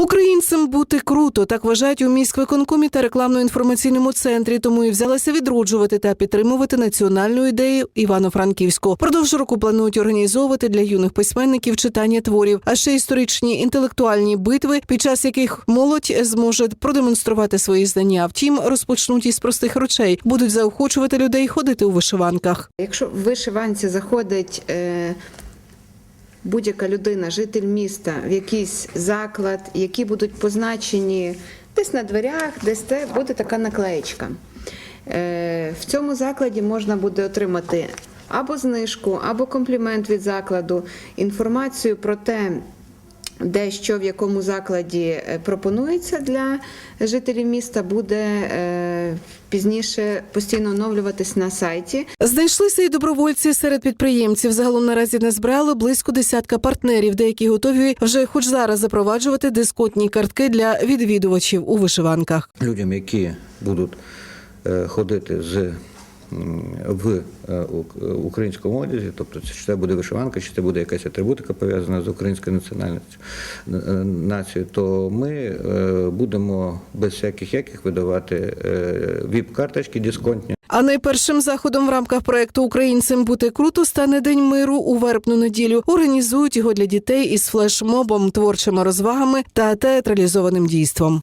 Українцям бути круто, так вважають у міськвиконкомі та рекламно-інформаційному центрі. Тому і взялася відроджувати та підтримувати національну ідею Івано-Франківську. Продовж року планують організовувати для юних письменників читання творів, а ще історичні інтелектуальні битви, під час яких молодь зможе продемонструвати свої знання. Втім, розпочнуть із простих речей, будуть заохочувати людей ходити у вишиванках. Якщо в вишиванці заходить е, будь-яка людина, житель міста, в якийсь заклад, які будуть позначені десь на дверях, десь це буде така наклеєчка. Е, в цьому закладі можна буде отримати або знижку, або комплімент від закладу, інформацію про те, де що в якому закладі е, пропонується для жителів міста, буде е, пізніше постійно оновлюватись на сайті. Знайшлися і добровольці серед підприємців. Загалом наразі не збирали близько десятка партнерів, деякі готові вже хоч зараз запроваджувати дискотні картки для відвідувачів у вишиванках. людям, які будуть е, ходити з в е, українському одязі, тобто чи це буде вишиванка, чи це буде якась атрибутика пов'язана з українською національністю е, нацією, то ми е, будемо без всяких яких видавати е, віп-карточки дисконтні. А найпершим заходом в рамках проекту Українцям бути круто стане День миру у вербну неділю. Організують його для дітей із флешмобом, творчими розвагами та театралізованим дійством.